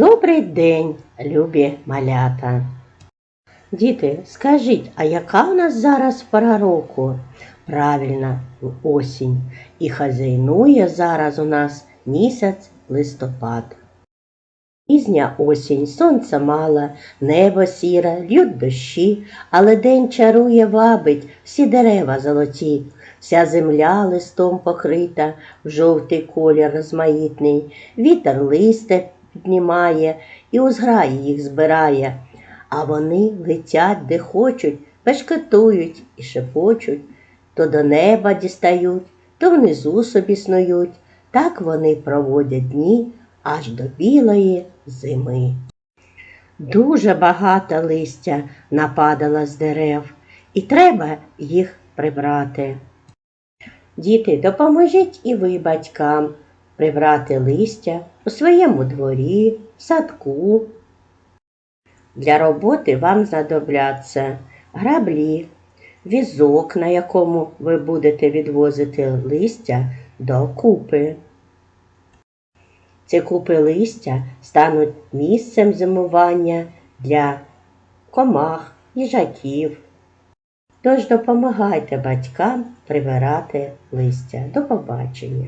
Добрий день, любі малята. Діти, скажіть, а яка у нас зараз пора року? Правильно, осінь. І хазяйнує зараз у нас місяць листопад. Пізня осінь, сонця мало, небо сіре, лють дощі, але день чарує, вабить, всі дерева золоті, вся земля листом покрита, в жовтий колір розмаїтний, вітер листе піднімає і у зграї їх збирає, а вони летять де хочуть, пешкетують і шепочуть, то до неба дістають, то внизу собі снують, так вони проводять дні аж до білої зими. Дуже багато листя нападало з дерев, і треба їх прибрати. Діти, допоможіть і ви батькам прибрати листя у своєму дворі, садку. Для роботи вам знадобляться граблі, візок, на якому ви будете відвозити листя до купи. Ці купи листя стануть місцем зимування для комах, їжаків. Тож допомагайте батькам прибирати листя. До побачення!